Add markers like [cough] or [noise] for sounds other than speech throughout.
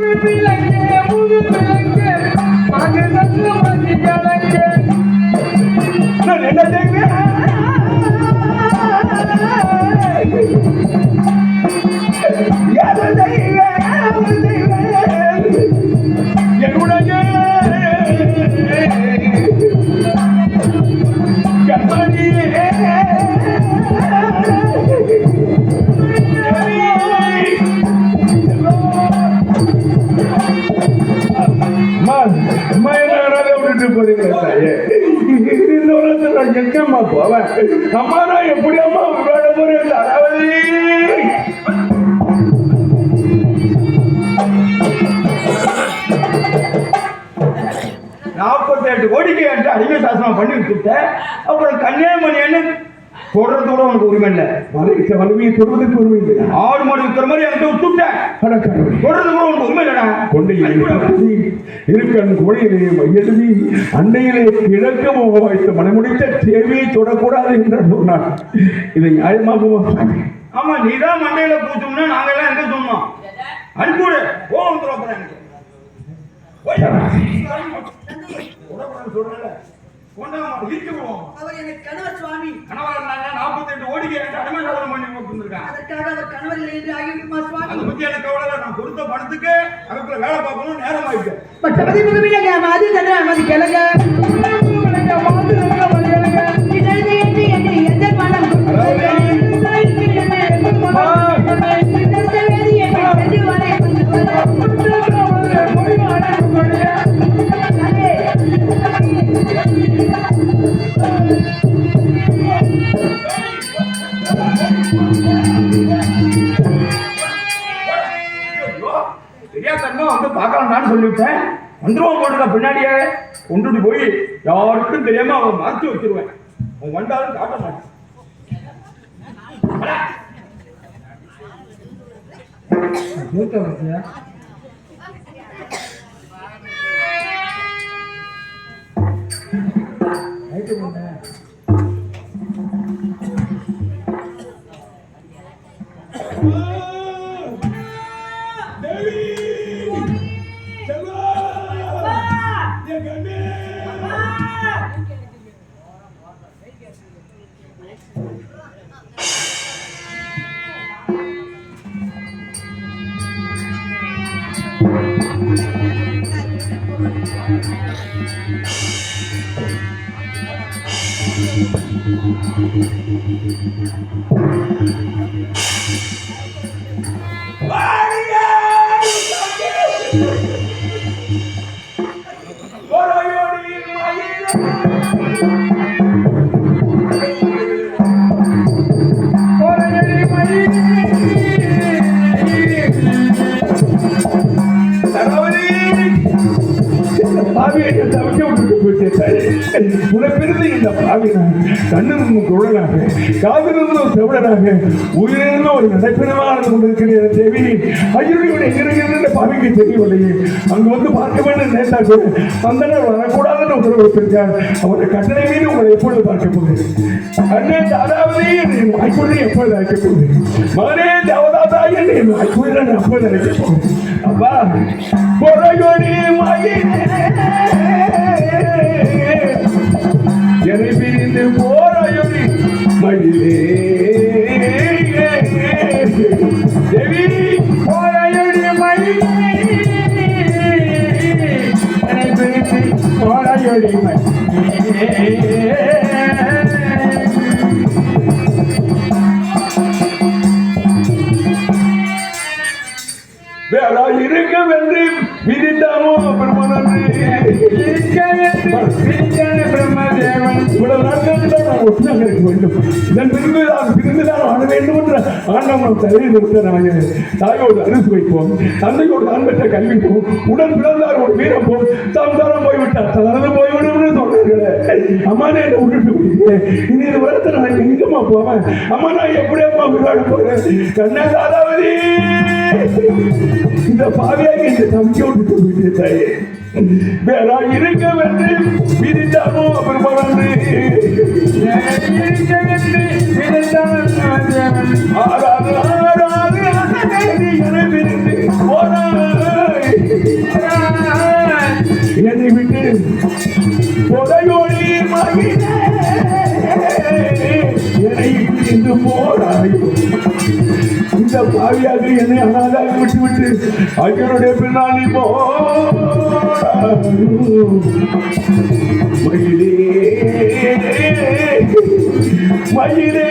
நான் நாற்பத்தெட்டு கோடிக்கு என்று அதிக சாசனம் பண்ணி வச்சுட்டேன் அப்புறம் கன்னியாகுமரி என்ன? சொல்றது கூட உனக்கு உரிமை இல்லை. வலிமையை தொடுவதற்கு உரிமை இல்லை. ஆடு மாடு விற்கிற மாதிரி எனக்கு விட்டுட்டேன் சொல்றது கூட உனக்கு உரிமை இல்லடா. கொண்டை இருக்கன் கோழியிலே மையெழுதி அன்னையிலே கிழக்கு முக வைத்து மனமுடித்த தேவையை தொடக்கூடாது என்று சொன்னான். இதை நியாயமாகுமா? ஆமா நீதான் மண்டையில பூச்சோம்னா நாங்க எல்லாம் எங்க சொன்னோம் அனுப்பிவிடு அப்புறம் எனக்கு இழுத்து விடுவோம். அவர் எனக்கு கணவர் சுவாமி கணவர் இருந்தாங்க, 48 கோடிக்கு எனக்கு அடிமை சாதனம் பண்ணி கொடுத்திருக்கான். அதற்காக அவர் கணவர் இல்லை என்று ஆகிவிடுமா அதை சுவாமி பத்தி எனக்கு கவலை இல்லை. நான் கொடுத்த பணத்துக்கு அதுக்குள்ள வேலை பார்க்கணும் நேரம் ஆயிடுச்சு தர தெரியாம அவன் மறைச்சு குழலாக காதிலிருந்தும் செவிடனாக உயிரிழந்த ஒரு நடைப்பினமாக நடந்து கொண்டிருக்கிறேன் தேவி ஐயருடைய எங்கிருக்கின்ற பாவிக்கு தெரியவில்லையே. அங்கு வந்து பார்க்க வேண்டும் நேர்ந்தா கூட சந்தனர் வரக்கூடாதுன்னு உத்தரவு கொடுத்திருக்கார் அவருடைய கட்டளை மீது உங்களை எப்பொழுது பார்க்க போகிறேன் அண்ணே தாராவதி என் வாய்க்குள்ளே எப்பொழுது அழைக்க போகிறேன் மகனே தேவதாதா என்று என் நான் எப்பொழுது அழைக்க போகிறேன்? அப்பா ஆண்டவன் தலையில் இருந்த நாங்கள் தாயோடு அரிசி வைப்போம். தந்தையோடு தான் பெற்ற கல்விப்போம் உடன் பிறந்தாரோடு வீரப்போம் சம்சாரம் போய்விட்டார். தளர்ந்து போய்விடும் சொன்னார்களே. அம்மா நான் என்ன விட்டுட்டு போயிட்டேன் இனி இந்த உலகத்தை நான் எங்கம்மா போவேன்? அம்மா நான் எப்படி அம்மா விளையாட போறேன் கண்ணா தாதாவதி இந்த பாவியாக இந்த தவிக்க விட்டு விட்டு வேற இருக்க வந்து விதித்தாமோ அப்புறமா வந்து இருக்க வந்து விதித்தான் ஆறாது ஆறாது என்னை விட்டு புதையோடி மகிழ என்னை விட்டு போராயோ இந்த பாவியாக என்னை அனாதாக விட்டு விட்டு ஐயனுடைய பின்னால் நீ மயிலே மயிலே.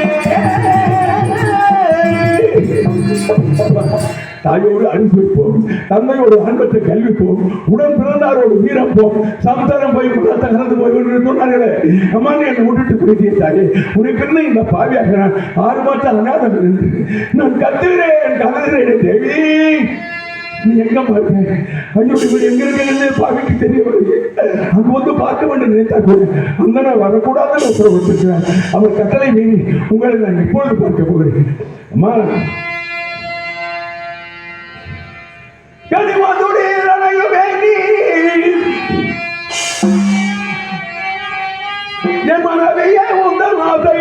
தாயோடு அனுப்பிப்போம் தந்தையோடு அன்பற்ற கல்விப்போம். உடன் பிறந்தாரோடு வீரப்போம். சமுதாரம் போய் உள்ளத்த கலந்து போய் சொன்னார்களே அம்மா நீ என்னை விட்டுட்டு போயிட்டே தாயே உனக்கு என்ன இந்த பாவியாக நான் ஆறு மாதம் அனாதம் நான் கத்துகிறேன் கலந்துகிறேன் தேவி. நீ எங்க பார்க்க ஐயோ இவர் எங்க இருக்கிறது பாவிக்கு தெரியவில்லை அங்க வந்து பார்க்க வேண்டும் நினைத்தா கூட அந்த நான் வரக்கூடாதுன்னு உத்தரவிட்டிருக்கிறேன் அவர் கட்டளை மீறி உங்களை நான் இப்பொழுது பார்க்க போகிறேன். அம்மா என் மனதையே உந்தன் ஆசை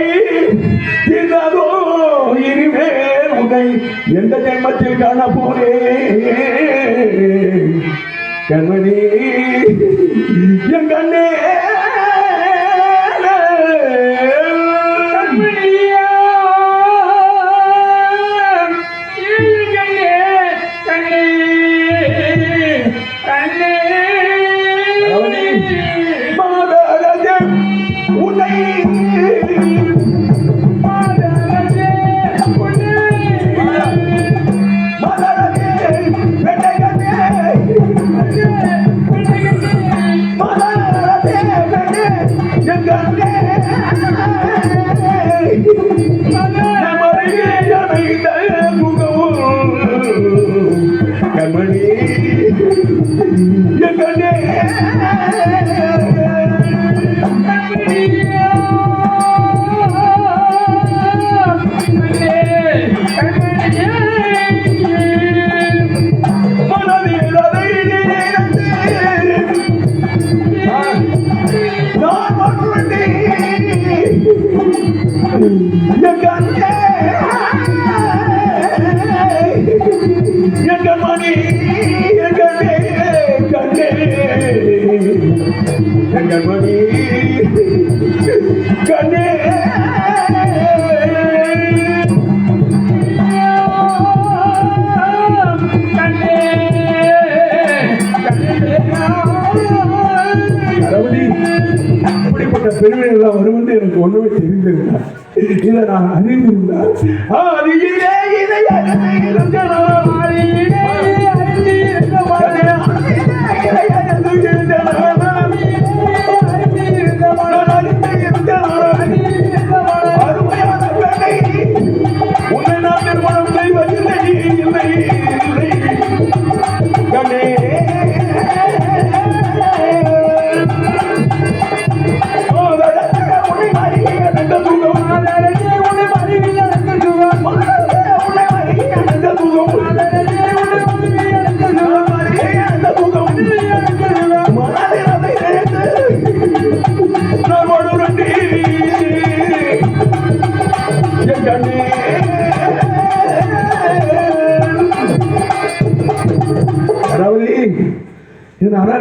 இதோ இனிமேல் உன்னை எந்த ஜென்மத்தில் காண போறேன் கண்மணி என் கண்ணே. எங்கண்ணே இப்படிப்பட்ட வரும் என்று எனக்கு ஒண்ணுமே தெரிந்திருந்தார் இதை நான் அறிந்திருந்தார்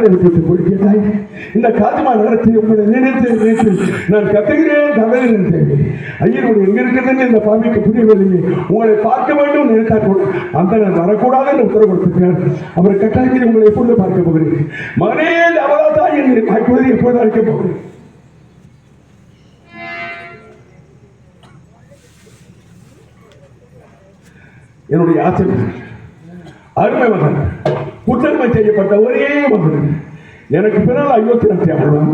என் இந்த காத்மா உங்களை நினைத்து நினைத்து நான் கத்துகிறேன் நினைத்தேன். ஐயனோடு எங்க இருக்குதுன்னு இந்த பாவிக்கு புரியவில்லை உங்களை பார்க்க வேண்டும் அந்த நான் வரக்கூடாது என்று உத்தரவு கொடுத்திருக்கிறார். அவர் கட்டாயத்தில் உங்களை எப்பொழுது பார்க்க போகிறேன் மகனே அவராதா என்று அப்பொழுது எப்பொழுது அழைக்க போகிறேன் என்னுடைய ஆசை அருமை மகன். குற்றமை செய்யப்பட்ட ஒரே மகன் எனக்கு பின்னால் ஐயோத்தி நத்தியாவளம்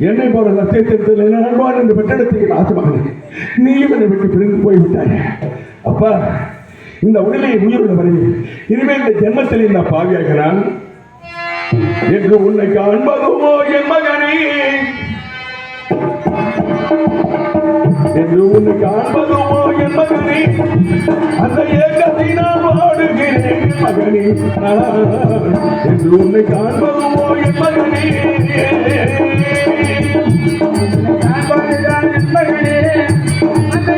என்னை போல லட்சியத்தில் என்ன நண்பான் என்று பெற்றெடுத்த ஆசை மகன் நீயும் என்னை விட்டு பிரிந்து போய்விட்டாய். அப்பா இந்த உடலை உயிருள்ள வரையில் இனிமேல் இந்த ஜென்மத்தில் இந்த பாவியாக நான் என்று உன்னை காண்பதுமோ என் மகனே? என்று உன்னை காண்பதுமோ என் மகனே. அந்த ஏக்கத்தை நான் வாடுகிறேன் என் மகனே. என்று உன்னை காண்பதுமோ என் மகனே. காண்பதுதான் என் மகனே அந்த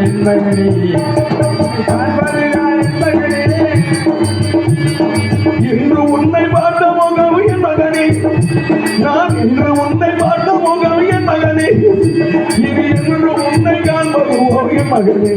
என் மகனே. காண்பதுதான் என் மகனே இன்று உன்னை பார்த்த முகம் என் மகனே நான் மகனே. மகளே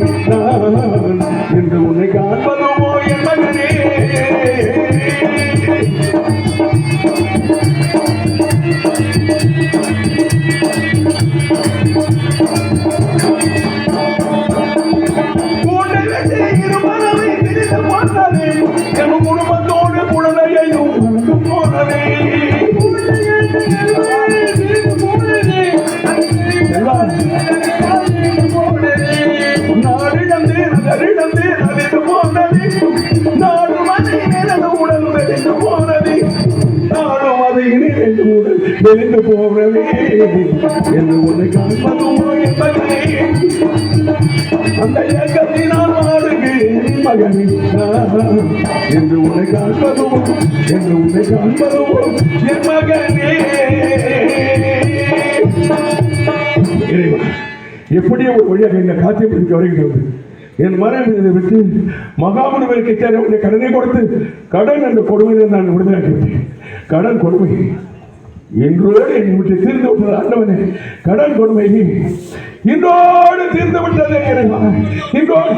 அந்த இயக்கத்தினால் வாடுகிறேன் மகனே என்று உன்னை காண்பதும் என்று உன்னை காண்பதும் என் மகனே. எப்படியோ ஒரு வழியாக இந்த காட்சி பிடிக்க வருகிறது. என் மனம் இதை விட்டு மகாமுனிவருக்கு சேர உடைய கடனை கொடுத்து கடன் என்ற கொடுமையை நான் விடுதலாக்கி கடன் கொடுமை. இன்றோடு என் விட்டு தீர்ந்து விட்டது. ஆண்டவனே கடன் கொடுமை இன்றோடு தீர்ந்து விட்டது இறைவா. இன்றோடு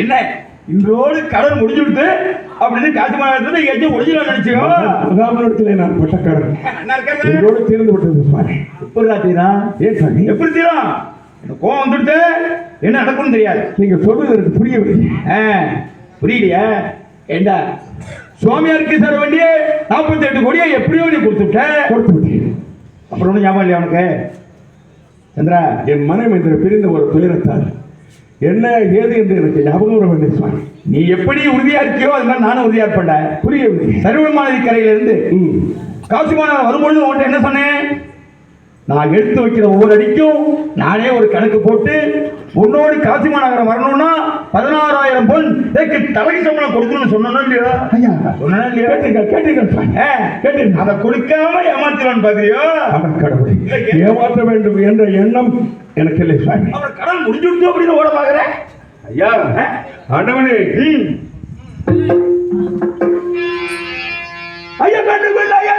என்ன? இன்றோடு கடன் முடிஞ்சு விட்டு அப்படின்னு காசு மாநிலத்தில் எங்கேயும் ஒழிஞ்சிடும் நினைச்சியோ? மகாமுனிவத்திலே நான் பட்ட கடன். இன்றோடு தீர்ந்து விட்டது சுவாமி எப்படி தீரா? ஏன் சாமி? எப்படி எனக்கு கோவம் வந்துட்டு என்ன நடக்கும்னு தெரியாது. நீங்க சொல்வது எனக்கு புரியவில்லை. புரியலையா? ஏண்டா? சுவாமியாருக்கு தர வேண்டிய நாற்பத்தி எட்டு கோடியை எப்படியோ நீ கொடுத்துட்ட. கொடுத்து விட்டேன். அப்புறம் ஒன்றும் ஞாபகம் இல்லையா உனக்கு? சந்திரா என் மனம் என்று பிரிந்த ஒரு துயரத்தால். என்ன ஏது என்று எனக்கு ஞாபகம் வரவில்லை சுவாமி. நீ எப்படி உறுதியா இருக்கியோ அது மாதிரி நானும் உறுதியா இருப்பேன்டா. புரியவில்லை சருவமானதி கரையில இருந்து ம். காசிமான வரும்பொழுது உன்கிட்ட என்ன சொன்னேன்? நான் எடுத்து வைக்கிற ஒவ்வொரு அடிக்கும் நானே ஒரு கணக்கு போட்டு உன்னோடு காசி மாநகரம் வரணும்னா பதினாறாயிரம் பொன் இதற்கு தலைக்கு சம்பளம் கொடுக்கணும்னு சொன்னோம் இல்லையா? ஐயா. சொன்னா இல்லையா? சுவாமி ஆ, கேட்டீர்கள் அதை கொடுக்காம ஏமாத்திரான்னு பாக்குறியோ? அவன் கடவுளை. ஏமாற்ற வேண்டும் என்ற எண்ணம் எனக்கு இல்லை சுவாமி அப்புறம் கடன் முடிஞ்சு விடுச்சு அப்படின்னு ஓட பாக்குறேன் ஐயா ஆண்டவனே. ஐயா கண்டுகொள்ள ஐயா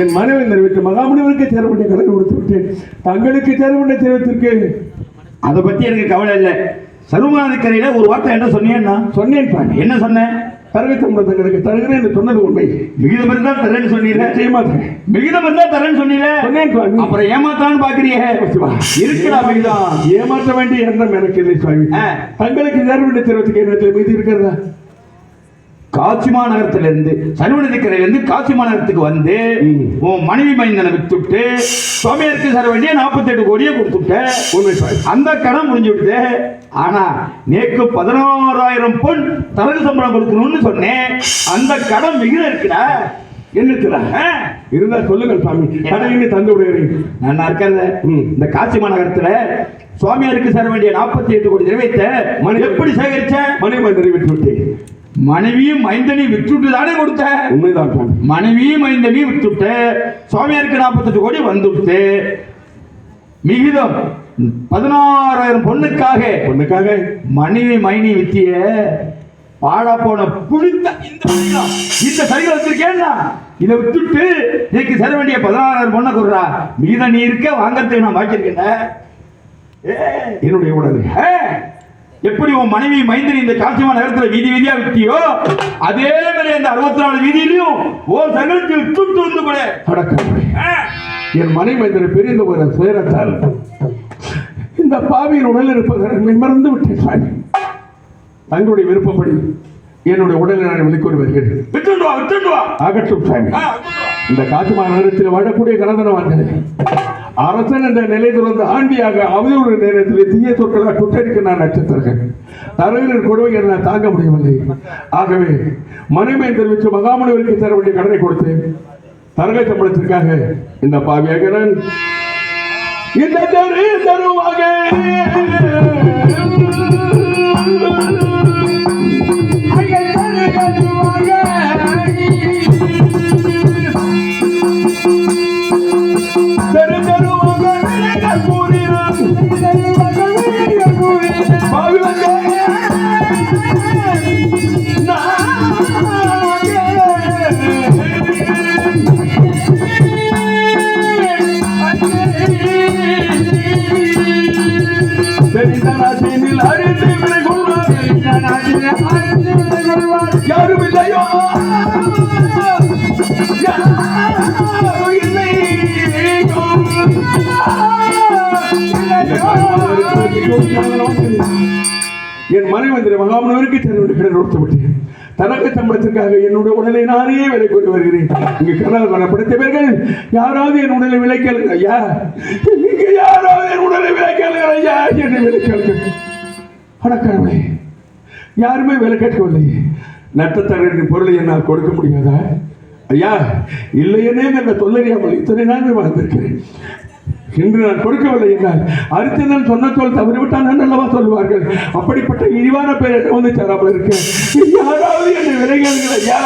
என் மனைவி நிறைவேற்ற மகாமுனிவருக்கு சேர வேண்டிய கடன் கொடுத்து விட்டேன். தங்களுக்கு சேர வேண்டிய தெய்வத்திற்கு அதை பத்தி எனக்கு கவலை இல்லை. சருவமானதி கரையில ஒரு வார்த்தை என்ன சொன்னீங்கன்னா சொன்னேன் பாண்டி என்ன சொன்னேன்? தரகத்தம்பளம் தங்களுக்கு தருகிறேன் என்று சொன்னது உண்மை. விகிதம் இருந்தா தரேன்னு சொன்னீங்க. தரேன். விகிதம் இருந்தா தரேன்னு சொன்னீங்க. அப்புறம் ஏமாத்தான்னு பாக்குறீங்க. இருக்குடா விகிதம் ஏமாற்ற வேண்டிய எண்ணம் எனக்கு இல்லை சுவாமி. தங்களுக்கு சேர வேண்டிய தெய்வத்துக்கு என்னத்தில் மீதி இருக்கிறதா? காட்சி மாநகரத்துல இருந்து சருவநதி கரையில இருந்து காட்சி மாநகரத்துக்கு வந்து. உன் மனைவி மைந்தனை வித்துட்டு சுவாமியாருக்கு தர வேண்டிய நாற்பத்தி எட்டு கோடியை கொடுத்துட்ட அந்த கடன் முடிஞ்சு விடுது ஆனா நேக்கு பதினாறாயிரம் பொன் தரகு சம்பளம் கொடுக்கணும்னு சொன்னேன். அந்த கடன் மிகுத இருக்குடா? என்னத்துல ஆ? இருந்தா சொல்லுங்கள் சுவாமி கடையினை தந்து விடுகிறேன். நான் இருக்கிறத. இந்த காட்சி மாநகரத்துல சுவாமியாருக்கு தர வேண்டிய நாற்பத்தி எட்டு கோடி மணி- எப்படி சேகரிச்ச? மனைவி நிறைவேற்றி விட்டேன் மனைவியும் மைந்தனையும் விட்டுட்டு தானே கொடுத்த? உண்மைதான் மனைவியும் மைந்தனையும் விட்டுட்டு சுவாமியாருக்கு நாற்பத்தெட்டு கோடி வந்துட்டு. மிகிதம். பதினாறாயிரம் பொண்ணுக்காக. பொண்ணுக்காக? மனைவி மைனி வித்திய பாழா போன புளித்த இந்த இந்த சரிகம் வச்சிருக்கேன்னா இதை விட்டுட்டு இன்னைக்கு சேர வேண்டிய பதினாறாயிரம் பொண்ணை கொடுறா. மீத நீ இருக்க வாங்கறதுக்கு நான் பாக்கியிருக்கேன் என்னுடைய உடல். எப்படி உன் மனைவி மைந்தனி இந்த காட்சிமான நேரத்துல வீதி வீதியா விட்டியோ அதே மாதிரி அந்த அறுபத்தி நாலு வீதியிலையும் ஓ சங்கலுக்கு விட்டுட்டு வந்து கூட என் மனைவி இந்த பிரிந்த ஒரு துயரத்தால் இந்த பாவியின் உடல் இருப்பதை மறந்து விட்டேன் தங்களுடைய விருப்பப்படி என்னுடைய உடலை நான் வெளிக்கொண்டு வருகிறேன். ஆகட்டும் வா. இந்த காட்டுமான நகரத்தில் வாழக்கூடிய கலந்தனவான்களே அரசன் என்ற நிலை துறந்து ஆண்டியாக அவதூறு நேரத்தில் தீய சொற்களால் சுட்டரிக்க நான் நட்சத்திரங்கள் தரகரின் கொடுவை நான் தாங்க முடியவில்லை. ஆகவே மனைமை தெரிவித்து மகாமுனிவருக்கு தர வேண்டிய கடனை கொடுத்து தரகை சம்பளத்திற்காக இந்த பாவியாக இந்த தருவாக மறைவந்திர மனைவந்திர மகாமனவருக்கு தன்னுடைய கடன் கொடுத்து விட்டேன் தனக்கு சம்பளத்திற்காக என்னுடைய உடலை நானே விலை கொண்டு வருகிறேன். இங்கு கனல் மனப்படுத்தவர்கள் யாராவது என் உடலை விலை கேளுங்க ஐயா. இங்கு யாராவது என் உடலை விலை கேளுங்க ஐயா என்னை விலை கேளுங்க வணக்கமே யாருமே விலை கேட்கவில்லை. நட்டத்தகரின் பொருளை என்னால் கொடுக்க முடியாதா? ஐயா இல்லையனே என்ற தொல்லறியாமல் இத்தனை நாள் வாழ்ந்திருக்கிறேன். இன்று நான் கொடுக்கவில்லை என்றால் அடுத்த நாள் சொன்ன சொல் தவறிவிட்டான் அல்லவா சொல்வார்கள் அப்படிப்பட்ட இழிவான பேர் என்ன வந்து சேராமல் இருக்க. யாராவது என்னை விலைகளுங்கள் ஐயா?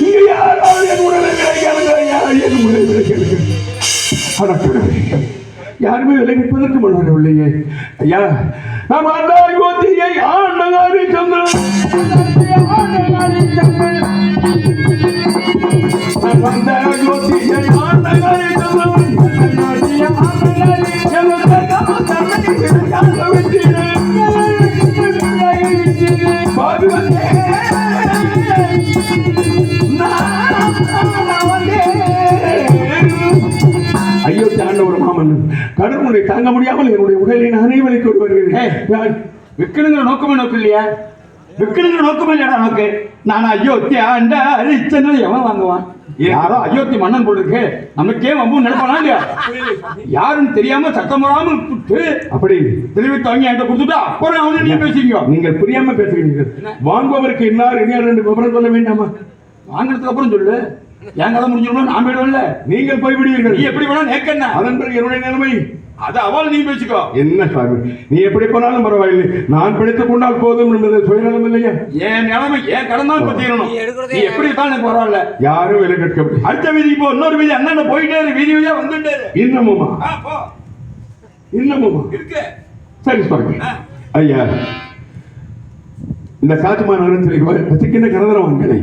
இங்க யாராவது என் உடலை விலைகளுங்கள் ஐயா? என் உடலை விலைகளுங்கள் அடக்கடவுளே யாருமே விலகிப்பதற்கு முன்வரவில்லையே ஐயா நாம் அந்த யோத்தியை ஆண்டகாரி சந்திரன் வந்த யோத்தியை ஆண்டகாரி ஐயோ ஆண்டவர் மாமன் கடற்முறை தாங்க முடியாமல் என்னுடைய உடலை நானே கொண்டு வருகிறேன்? விற்கணுங்கிற நோக்கமே நோக்கம் இல்லையா விற்கணுங்கிற நோக்கமே இல்லையாடா நோக்கு நான் அயோத்தி ஆண்ட அரிச்சந்திரன் எவன் வாங்குவான்? யாரோ அயோத்தி மன்னன் போல இருக்கு நமக்கே வம்பு நினைப்பானா இல்லையா? யாருன்னு தெரியாம சத்தம் போடாம விட்டு அப்படி தெரிவித்து வாங்கி என்கிட்ட கொடுத்துட்டு அப்புறம் அவனு நீ பேசிக்கோ. நீங்கள் புரியாம பேசுகிறீர்கள். வாங்குபவருக்கு இன்னார் இன்னார் என்று விவரம் சொல்ல வேண்டாமா? வாங்கினதுக்கு அப்புறம் சொல்லு. என் கதை முடிஞ்சிடணும் நான் போயிடுவேன்ல. நீங்கள் போய்விடுவீர்கள். நீ எப்படி வேணா நேக்கண்ண அதன் பிறகு என்னுடைய நிலைமை அது அவள் நீ பேசிக்கோ. என்ன சாமி? நீ எப்படி போனாலும் பரவாயில்லை. நான் பிடித்துக் கொண்டால் போதும் என்பது சுயநலம் இல்லையா? என் நிலைமை என் கடன் தான் இப்ப தீரணும் நீ எப்படி தான் எனக்கு பரவாயில்ல. யாரும் விலை கேட்கவில்லை அடுத்த வீதிக்கு போ. இன்னொரு வீதி அண்ணன் போயிட்டே இரு. வீதி வீதியா வந்துட்டே. இன்னமுமா? ஆ, போ. இன்னமுமா? இருக்கு. சரி சுவாமி ஐயா இந்த காட்டுமா நகரத்தில் வசிக்கின்ற கரதரவான்களை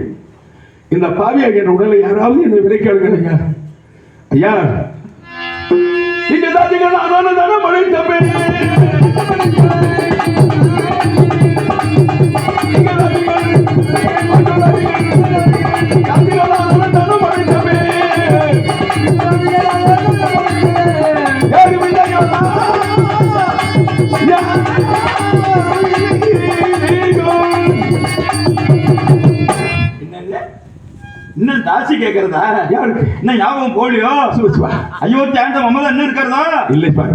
இந்த பாவியாக என் உடலை யாராவது என்னை விலைக்காடுகள் ஐயா ஐயா இந்த தாதிகள் அனான தாசி கேக்குறதா? யாருக்கு என்ன ஞாபகம் போலியோ சுவா அயோத்தி ஆண்ட மமதா இன்னும் இருக்கிறதா? இல்லை பாரு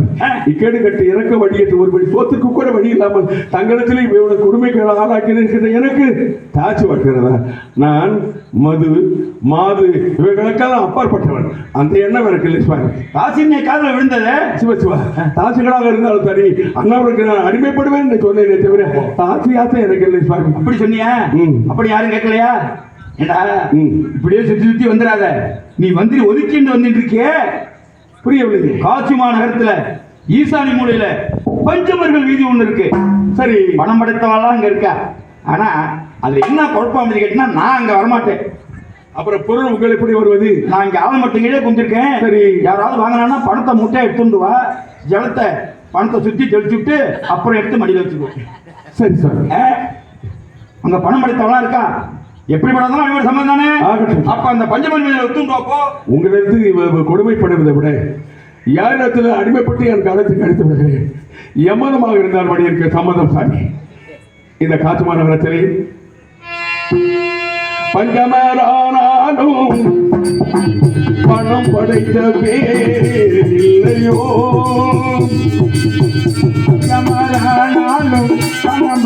இக்கேடு கட்டு இறக்க வழியேற்று ஒருபடி சோத்துக்கு கூட வழி இல்லாமல் தங்களிடத்தில் இவ்வளவு கொடுமைகள் ஆளாக்கி இருக்கிற எனக்கு தாச்சு வைக்கிறதா நான் மது மாது இவைகளுக்கெல்லாம் அப்பாற்பட்டவன். அந்த எண்ணம் எனக்கு இல்லை சுவாமி தாசி நீ காதுல விழுந்தது? சிவ சிவா. தாசிகளாக இருந்தாலும் சரி அண்ணாவுக்கு நான் அடிமைப்படுவேன் சொன்னேனே தவிர தாசி ஆசை எனக்கு இல்லை சுவாமி அப்படி சொன்னியா. அப்படி யாரும் கேட்கலையா? ம். இப்படியே சுத்தி சுத்தி வந்துடாத நீ மந்திரி ஒதுக்கிண்டு வந்துட்டு இருக்கியே புரியவில்லை காட்சி மாநகரத்துல ஈசானி மூலையில பஞ்சமர்கள் வீதி ஒண்ணு இருக்கு. சரி பணம் படைத்தவெல்லாம் அங்க இருக்கா? ஆனா அதுல என்ன குழப்பம் அப்படின்னு கேட்டீங்கன்னா நான் அங்க வரமாட்டேன். அப்புறம் பொருள் உங்கள் எப்படி வருவது? நான் இங்க ஆலமரத்து கீழே குந்திருக்கேன் சரி. யாராவது வாங்கினா பணத்தை முட்டையை எடுத்துட்டு வா. ஜலத்தை பணத்தை சுத்தி தெளிச்சு விட்டு அப்புறம் எடுத்து மடியில வச்சுக்கோ. சரி சார். அங்க பணம் படைத்தவெல்லாம் இருக்கா? எப்படி படம் இவர் சம்பந்தம் தானே ஆகட்டும். அப்ப அந்த பஞ்சமன் அப்போ உங்களிடத்தில் இவ- கொடுமைப்படுவதை விட யாரிடத்தில் அடிமைப்பட்டு என் காலத்துக்கு அடித்து விடுகிறேன் எம்மதமாக இருந்தால் வழி இருக்க சம்மதம் சாமி. இந்த காற்று மாநகரத்திலே பஞ்சமரானாலும் பணம் படைத்த பேர் இல்லையோ பஞ்சமரானாலும் பணம்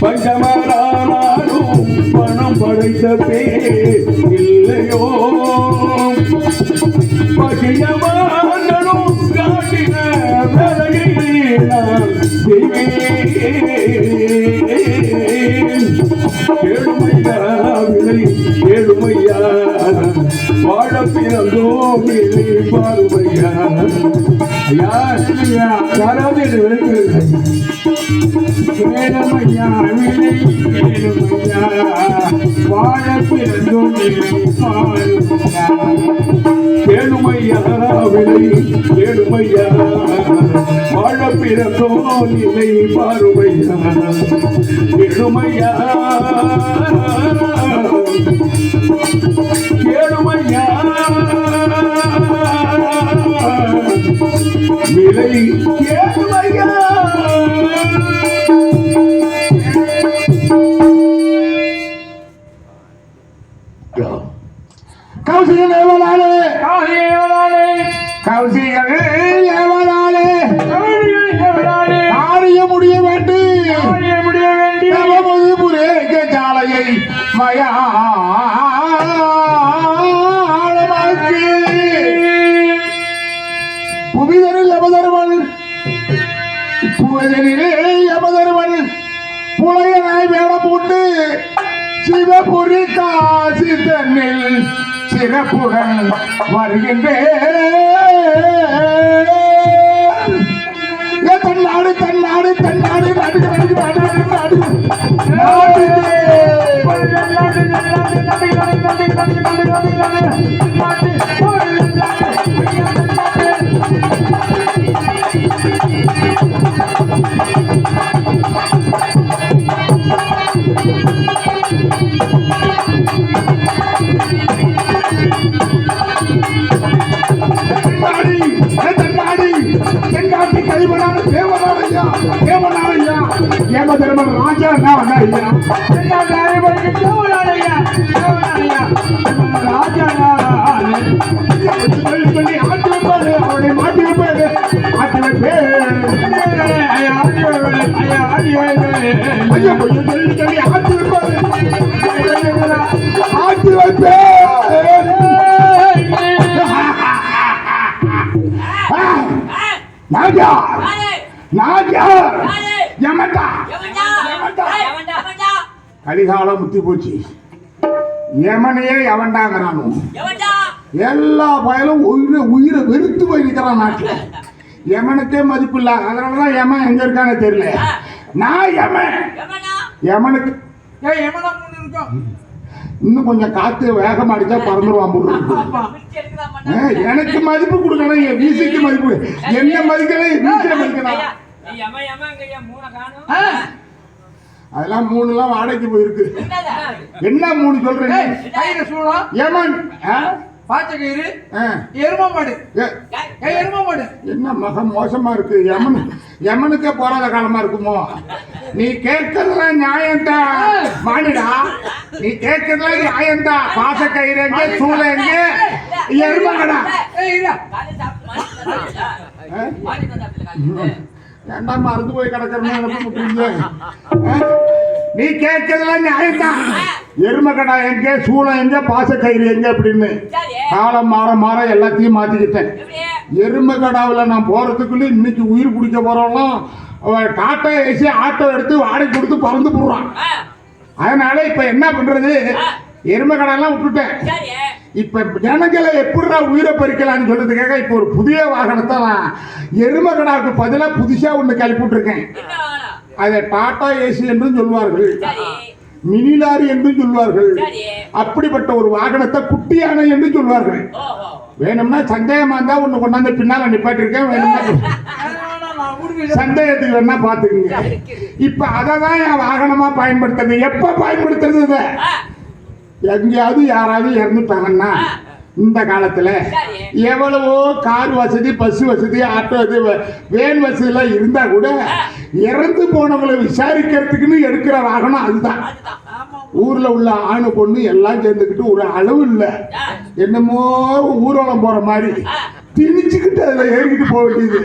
பஞ்சமரானாலும் பணம் படைத்த பேர் இல்லையோ? பகியமாங்களும் காட்டின வேலையை நான் ஏழுமையா விலை ஏழுமையா வாழ பிறந்தோ பாருமையா யார் ஐயா, வேலமையா விலை வேலுமையா வாழ பிறந்தோம் ஏழுமையா விலை ஏழுமையா வாழ பிறந்தோ நிலை பாருமையா ஏழுமையா ஏழுமையா விலை கௌசிகன் ஏவலாளே கௌசிகன் ஏவலாளே காவிரி எவளாலே காரிய முடிய வேண்டி. முடிய வேண்டி. நவமுது புரேக சாலையை மயாளமாக்கி. புவிதனில் எமதருவன் புவிதனிலே எமதருவன் புலையனாய் வேடம் போட்டு சிவபுரி காசி தன்னில் சிறப்புடன் வருகின்றேன் தன்னாடு தன்னாடு தன்னாடு நாடு நாடு நாடு நாடு நாடு தர்மன் ராஜா நான் வந்தா ஐயா சொல்லி சொல்லி ஆட்டி வைப்பாரு அவனை மாட்டி வைப்பாரு ஆட்டி கொஞ்சம் சொல்லி சொல்லி ஆட்டி வைப்பாரு ஆட்டி நாஜா யமதா கலிகாலம் முத்தி போச்சு. யமனையே எவன்டாங்கிறானு எல்லா பயலும் உயிரை உயிரை வெறுத்து போய் நிற்கிறான் நாட்டில். யமனுக்கே மதிப்பு இல்லை. அதனால தான் யமன் எங்க இருக்கானே தெரியல. நான் யமன். யமனுக்கு இன்னும் கொஞ்சம் காத்து வேகமா அடிச்சா பறந்துருவான். ஏ, எனக்கு மதிப்பு கொடுக்கணும் என் வீசிக்கு மதிப்பு. என்ன மதிக்கணும் வீசில மதிக்கணும் அதெல்லாம் மூணுலாம் வாடகைக்கு போயிருக்கு. என்ன மூணு சொல்றேன் ஆ? பாச்சகயிறு ஆ. எரும மாடு. எரும மாடு. என்ன மக மோசமா இருக்கு? யமன் யமனுக்கே போராத காலமா இருக்குமோ? நீ கேட்கறதுலாம் நியாயம்தான் மானிடா நீ கேட்கறதுலாம் நியாயம்தான் பாச கயிறு எங்க? சூளை எங்க? எருமகடா ஏய் இல்ல ஏண்டா மறந்து போய் கிடக்கிறேன்னு? நீ கேட்கறதுலாம் நியாயம்தான் எருமகடா எங்க சூளை எங்க பாச கயிறு எங்க அப்படின்னு காலம் மாற மாற எல்லாத்தையும் மாத்திக்கிட்டேன் எருமகடாவில் நான் போறதுக்குள்ள இன்னைக்கு உயிர் பிடிக்க போறவங்களாம் டாட்டா ஏசி ஆட்டோ எடுத்து வாடகை கொடுத்து பறந்து போடுறான் அதனால இப்ப என்ன பண்றது எருமகடெல்லாம் விட்டுட்டேன். இப்ப ஜனங்களை எப்படிடா உயிரை பறிக்கலாம்னு சொல்றதுக்காக இப்ப ஒரு புதிய வாகனத்தை நான் எருமகடாவுக்கு பதிலா புதுசா ஒண்ணு கிளப்பி விட்டுருக்கேன். அதை டாடா ஏசி என்றும் சொல்வார்கள் மினி லாரி என்றும் சொல்வார்கள் அப்படிப்பட்ட ஒரு வாகனத்தை குட்டி யானை என்று சொல்வார்கள் வேணும்னா சந்தேகமா இருந்தா ஒண்ணு கொண்டாந்து பின்னால நிப்பாட்டிருக்கேன் வேணும்னா [laughs] சந்தேகத்துக்கு வேணா பாத்துக்குங்க. இப்ப அதை தான் என் வாகனமா பயன்படுத்துறது. எப்ப பயன்படுத்துறது இதை? எங்கேயாவது யாராவது இறந்துட்டாங்கன்னா இந்த காலத்துல எவ்வளவோ கார் வசதி பஸ் வசதி ஆட்டோ இது வேன் வசதி எல்லாம் இருந்தா கூட இறந்து போனவங்களை விசாரிக்கிறதுக்குன்னு எடுக்கிற வாகனம் அதுதான். ஊர்ல உள்ள ஆணு பொண்ணு எல்லாம் சேர்ந்துக்கிட்டு ஒரு அளவு இல்லை. என்னமோ ஊர்வலம் போற மாதிரி திணிச்சுக்கிட்டு அதுல ஏறிக்கிட்டு போக வேண்டியது.